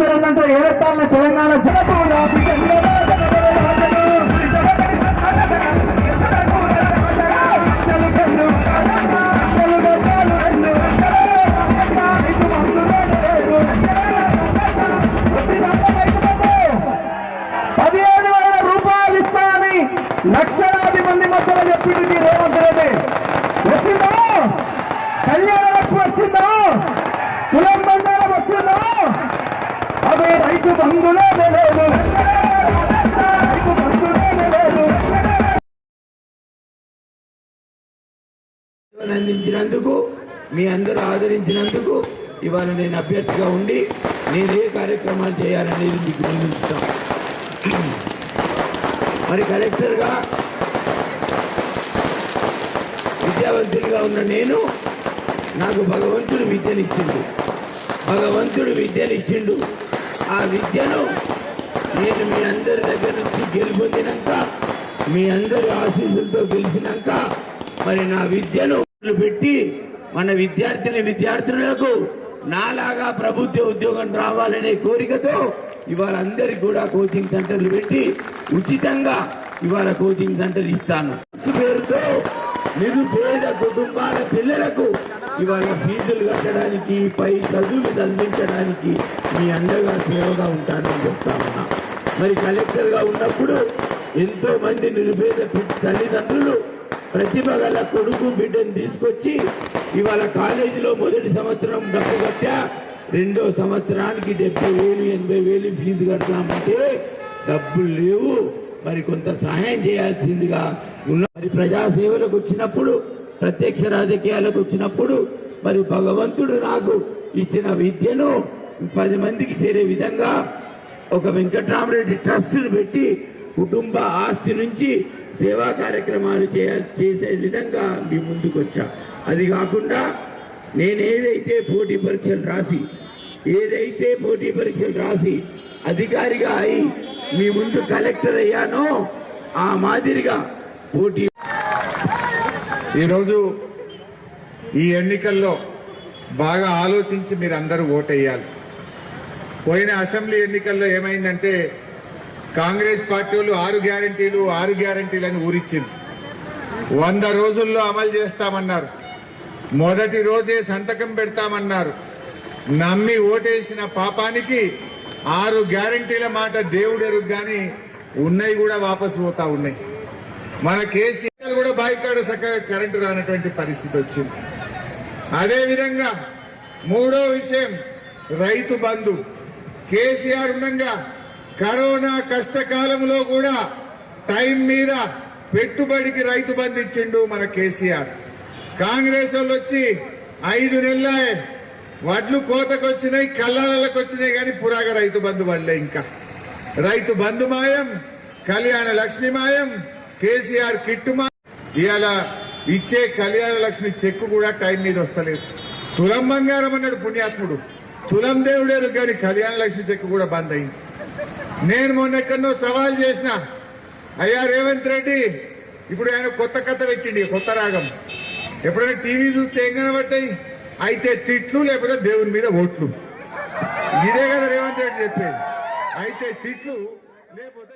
గులాబీ ఏడెత్తాలని తెలంగాణ అసలు లక్షలాది మంది మధ్యలో చెప్పింది రేవంత్ రెడ్డి. వచ్చిందా? కళ్యాణ లక్ష్మి వచ్చిందా కులం బంగారం వచ్చిందా అదే రైతు బంధులే లేదు రైతు బంధులే లేదు అందించినందుకు మీ అందరూ ఆదరించినందుకు ఇవాళ నేను అభ్యర్థిగా ఉండి నేను ఏ కార్యక్రమాలు చేయాలనేది మీకు నిర్ణయిస్తాం మరి కలెక్టర్గా విద్యావంతుడిగా ఉన్న నేను నాకు భగవంతుడు విద్యనిచ్చిండు. భగవంతుడు విద్యనిచ్చిండు. ఆ విద్యను నేను మీ అందరి దగ్గర నుంచి గెలుపొందినాక మీ అందరి ఆశీస్సులతో గెలిచినాక మరి నా విద్యను పెట్టి మన విద్యార్థిని విద్యార్థులకు నాలాగా ప్రభుత్వ ఉద్యోగం రావాలనే కోరికతో ఇవాళ అందరికి కూడా కోచింగ్ సెంటర్లు పెట్టి ఉచితంగా ఇవాళ కోచింగ్ సెంటర్ ఇస్తాను. పేరుతో నిరుపేద కుటుంబాల పిల్లలకు ఇవాళ ఫీజులు కట్టడానికి పై చదువులు చదివించడానికి మీ అండగా సేవగా ఉంటానని చెప్తా ఉన్నా. మరి కలెక్టర్గా ఉన్నప్పుడు ఎంతో మంది నిరుపేద తల్లిదండ్రులు ప్రతిభ గల కొడుకు బిడ్డను తీసుకొచ్చి ఇవాళ కాలేజీలో మొదటి సంవత్సరం డబ్బు కట్టా రెండో సంవత్సరానికి డెబ్బై వేలు ఎనభై వేలు ఫీజు కడతామంటే డబ్బులు లేవు. మరి కొంత సహాయం చేయాల్సిందిగా ఉన్న మరి ప్రజాసేవలకు వచ్చినప్పుడు ప్రత్యక్ష రాజకీయాలకు వచ్చినప్పుడు మరి భగవంతుడు నాకు ఇచ్చిన విద్యను పది మందికి చేరే విధంగా ఒక వెంకట్రామరెడ్డి ట్రస్ట్ను పెట్టి కుటుంబ ఆస్తి నుంచి సేవా కార్యక్రమాలు చేయ చేసే విధంగా మీ ముందుకు వచ్చా అది కాకుండా నేను ఏదైతే పోటీ పరీక్షలు రాసి ఏదైతే పోటీ పరీక్షలు రాసి అధికారిగా అయి మీ ముందు కలెక్టర్ అయ్యానో ఆ మాదిరిగా పోటీ ఈరోజు ఈ ఎన్నికల్లో బాగా ఆలోచించి మీరు అందరూ ఓటేయాలి. పోయిన అసెంబ్లీ ఎన్నికల్లో ఏమైందంటే కాంగ్రెస్ పార్టీ వాళ్ళు ఆరు గ్యారంటీలు ఆరు గ్యారంటీలను ఊరిచ్చింది. వంద రోజుల్లో అమలు చేస్తామన్నారు. మొదటి రోజే సంతకం పెడతామన్నారు. నమ్మి ఓటేసిన పాపానికి ఆరు గ్యారంటీల మాట దేవుడెరుగు కానీ ఉన్నాయి కూడా వాపసు పోతా ఉన్నాయి. మన కేసీ కూడా బాయికాడ చక్కగా కరెంటు రానటువంటి పరిస్థితి వచ్చింది. అదే విధంగా మూడో విషయం రైతు బంధు. కేసీఆర్ ఉండగా కరోనా కష్టకాలంలో కూడా టైం మీద పెట్టుబడికి రైతు బంధు ఇచ్చిండు మన కేసీఆర్. కాంగ్రెస్ వాళ్ళు వచ్చి ఐదు నెలలే వడ్లు కోతకు వచ్చినాయి కళ్ళాలకు వచ్చినాయి కానీ పురాగ రైతు బంధు వాళ్ళే ఇంకా. రైతు బంధు మాయం కళ్యాణ లక్ష్మి మాయం కేసీఆర్ కిట్టు మాయం ఇవాళ ఇచ్చే కళ్యాణ లక్ష్మి చెక్కు కూడా టైం మీద వస్తలేదు. తులం బంగారం అన్నాడు పుణ్యాత్ముడు. తులం దేవుడేరు కానీ కళ్యాణ లక్ష్మి చెక్కు కూడా బంద్ అయింది. నేను మొన్న ఎక్కడో సవాల్ చేసిన అయ్యా రేవంత్ రెడ్డి ఇప్పుడు ఆయన కొత్త కథ పెట్టిండి కొత్త రాగం. ఎప్పుడైనా టీవీ చూస్తే ఏం కనబడతాయి? అయితే తిట్లు లేకపోతే దేవుని మీద ఓట్లు. ఇదే కదా రేవంత్ రెడ్డి చెప్పేది. అయితే తిట్లు లేకపోతే